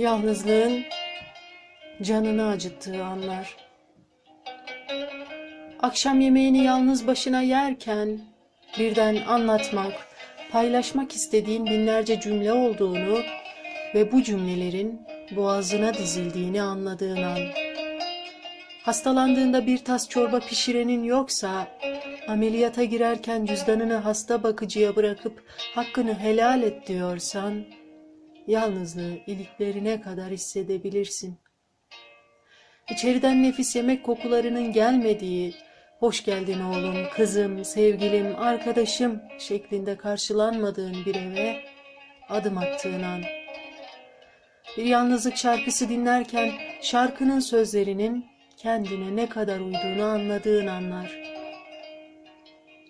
Yalnızlığın canını acıttığı anlar. Akşam yemeğini yalnız başına yerken birden anlatmak, paylaşmak istediğin binlerce cümle olduğunu ve bu cümlelerin boğazına dizildiğini anladığın an. Hastalandığında bir tas çorba pişirenin yoksa, ameliyata girerken cüzdanını hasta bakıcıya bırakıp hakkını helal et diyorsan, yalnızlığı iliklerine kadar hissedebilirsin. İçeriden nefis yemek kokularının gelmediği, hoş geldin oğlum, kızım, sevgilim, arkadaşım şeklinde karşılanmadığın bir eve adım attığın an. Bir yalnızlık şarkısı dinlerken şarkının sözlerinin kendine ne kadar uyduğunu anladığın anlar.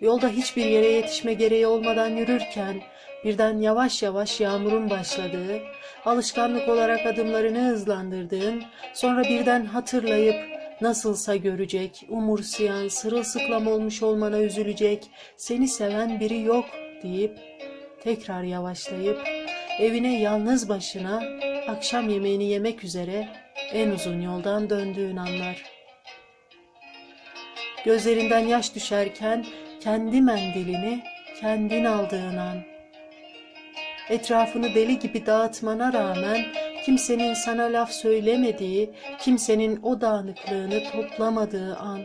Yolda hiçbir yere yetişme gereği olmadan yürürken birden yavaş yavaş yağmurun başladığı, alışkanlık olarak adımlarını hızlandırdığın, sonra birden hatırlayıp nasılsa görecek, umursayan, sırılsıklam olmuş olmana üzülecek, seni seven biri yok deyip tekrar yavaşlayıp evine yalnız başına akşam yemeğini yemek üzere en uzun yoldan döndüğün anlar. Gözlerinden yaş düşerken kendi mendilini kendin aldığın an. Etrafını deli gibi dağıtmana rağmen kimsenin sana laf söylemediği, kimsenin o dağınıklığını toplamadığı an.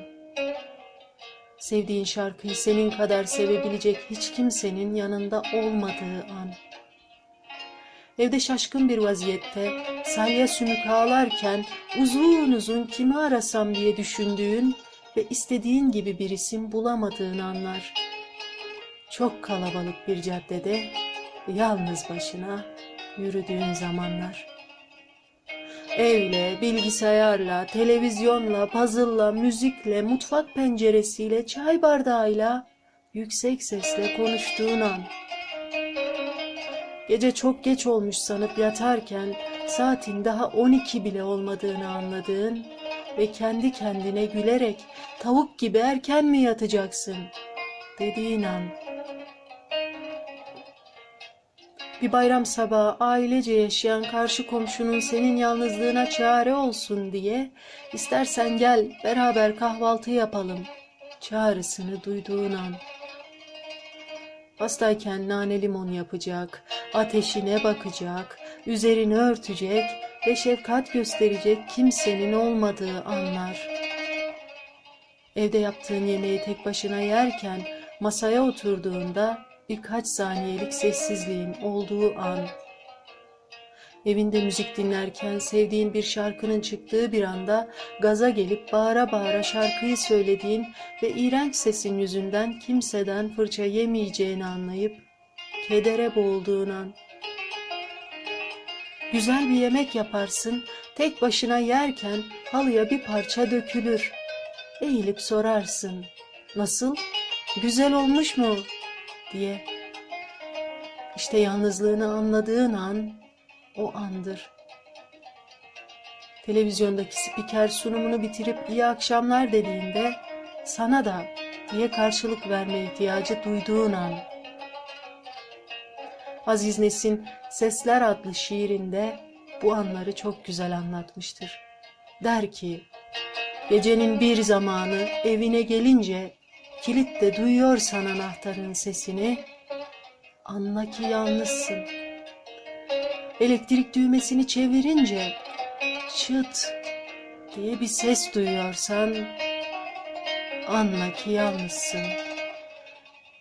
Sevdiğin şarkıyı senin kadar sevebilecek hiç kimsenin yanında olmadığı an. Evde şaşkın bir vaziyette salya sümük ağlarken uzun uzun kimi arasam diye düşündüğün ve istediğin gibi bir isim bulamadığın anlar. Çok kalabalık bir caddede yalnız başına yürüdüğün zamanlar. Evle, bilgisayarla, televizyonla, puzzle'la, müzikle, mutfak penceresiyle, çay bardağıyla yüksek sesle konuştuğun an. Gece çok geç olmuş sanıp yatarken saatin daha 12 bile olmadığını anladığın ve kendi kendine gülerek tavuk gibi erken mi yatacaksın dediğin an. Bir bayram sabahı ailece yaşayan karşı komşunun senin yalnızlığına çare olsun diye istersen gel beraber kahvaltı yapalım çağrısını duyduğun an. Hastayken nane limon yapacak, ateşine bakacak, üzerini örtecek ve şefkat gösterecek kimsenin olmadığı anlar. Evde yaptığın yemeği tek başına yerken masaya oturduğunda birkaç saniyelik sessizliğin olduğu an. Evinde müzik dinlerken sevdiğin bir şarkının çıktığı bir anda gaza gelip bağıra bağıra şarkıyı söylediğin ve iğrenç sesin yüzünden kimseden fırça yemeyeceğini anlayıp kedere boğulduğun an. Güzel bir yemek yaparsın, tek başına yerken halıya bir parça dökülür. Eğilip sorarsın, nasıl, güzel olmuş mu diye. İşte yalnızlığını anladığın an o andır. Televizyondaki spiker sunumunu bitirip iyi akşamlar dediğinde sana da diye karşılık verme ihtiyacı duyduğun an. Aziz Nesin Sesler adlı şiirinde bu anları çok güzel anlatmıştır. Der ki, gecenin bir zamanı evine gelince kilitte duyuyorsan anahtarın sesini, anla ki yalnızsın. Elektrik düğmesini çevirince çıt diye bir ses duyuyorsan, anla ki yalnızsın.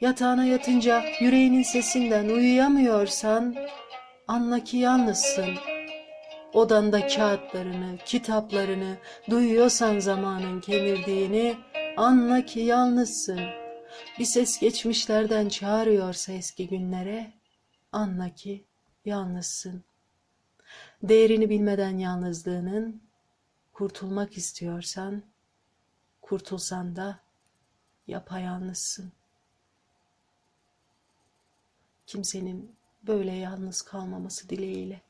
Yatağına yatınca yüreğinin sesinden uyuyamıyorsan anla ki yalnızsın. Odanda kağıtlarını, kitaplarını duyuyorsan zamanın kemirdiğini anla ki yalnızsın. Bir ses geçmişlerden çağırıyorsa eski günlere anla ki yalnızsın. Değerini bilmeden yalnızlığının kurtulmak istiyorsan kurtulsan da yapayalnızsın kimsenin böyle yalnız kalmaması dileğiyle.